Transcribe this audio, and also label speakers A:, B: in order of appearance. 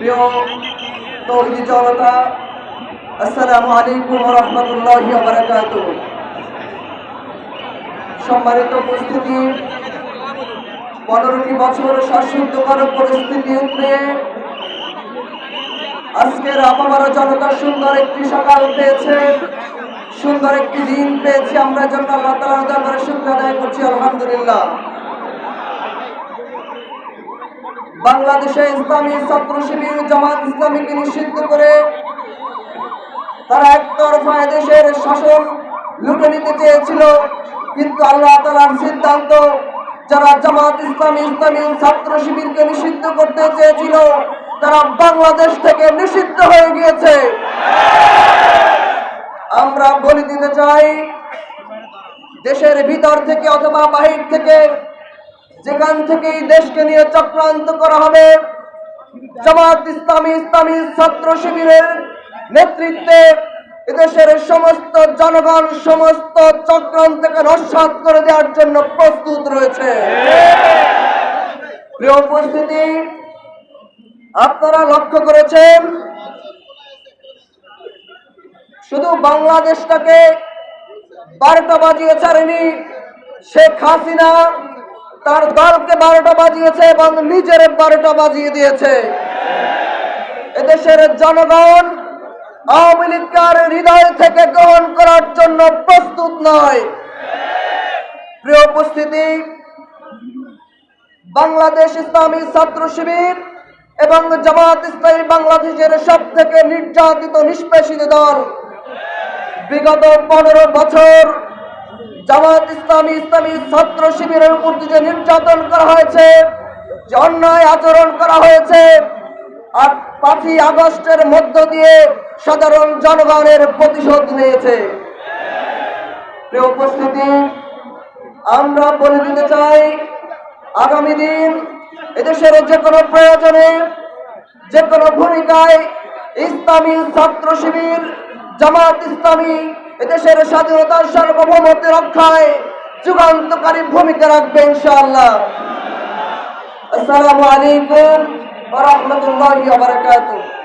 A: প্রিয় তৌহিদি জনতা, আসসালামু আলাইকুম রহমতুল্লাহ বারাকাত সম্মানিত উপস্থিতি, পনেরোটি বছর শ্বাসরুদ্ধকর পরিস্থিতি উপরে আজকের আপামারা জনতা সুন্দর একটি সকাল পেয়েছে, সুন্দর একটি দিন পেয়েছি। আমরা জন্য আল্লাহ তালার দরবারে শুক্র করছি, আলহামদুলিল্লাহ। বাংলাদেশে ইসলামী ছাত্র শিবির জামাত ইসলামীকে নিষিদ্ধ করে তারা একতরফা দেশের শাসন লুটে নিতে চেয়েছিল। কিন্তু আল্লাহ তালার সিদ্ধান্ত, যারা জামাত ইসলামী ইসলামী ছাত্র শিবিরকে নিষিদ্ধ করতে চেয়েছিল, তারা বাংলাদেশ থেকে নিষিদ্ধ হয়ে গিয়েছে। আমরা বলে দিতে চাই, দেশের ভিতর থেকে অথবা বাহির থেকে যেখান থেকে এই দেশকে নিয়ে চক্রান্ত করা হবে, জামাত ইসলামী ইসলামী ছাত্র শিবিরের নেতৃত্বে এদেশের সমস্ত জনগণ, সমস্ত চক্রান্তকে নস্বাত করে দেওয়ার জন্য প্রস্তুত রয়েছে। প্রিয় উপস্থিতি, আপনারা লক্ষ্য করেছেন, শুধু বাংলাদেশটাকে বারোটা বাজিয়ে ছাড়েনি শেখ হাসিনা তার দলকে বারোটা বাজিয়েছে এবং নিজের বারোটা বাজিয়ে দিয়েছে। এদেশের জনগণ আওয়ামী লীগকার হৃদয় থেকে গ্রহণ করার জন্য প্রস্তুত নয়। প্রিয় উপস্থিতি, বাংলাদেশ ইসলামী ছাত্র শিবির এবং জামাত ইসলামী বাংলাদেশের সব থেকে নির্যাতিত নিষ্পেষিত দল বিগত পনেরো বছর জামাত ইসলামী ইসলামী ছাত্র শিবিরের উপর যে নির্যাতন করা হয়েছে, যে অন্যায় আচরণ করা হয়েছে, আর পাঁচই আগস্টের মধ্য দিয়ে সাধারণ জনগণের প্রতিশোধ নিয়েছে। উপস্থিতি, আমরা বলে দিতে চাই, আগামী দিন এদেশের যে কোনো প্রয়োজনে, যে কোনো ভূমিকায় ইসলামী ছাত্র শিবির, জামাত ইসলামী এদেশের স্বাধীনতার সার্বভৌমত্ব রক্ষায় যুগান্তকারী ভূমিকা রাখবে ইনশাআল্লাহ। আসসালামু আলাইকুম ওয়া রাহমাতুল্লাহি ওয়া বারাকাতুহু।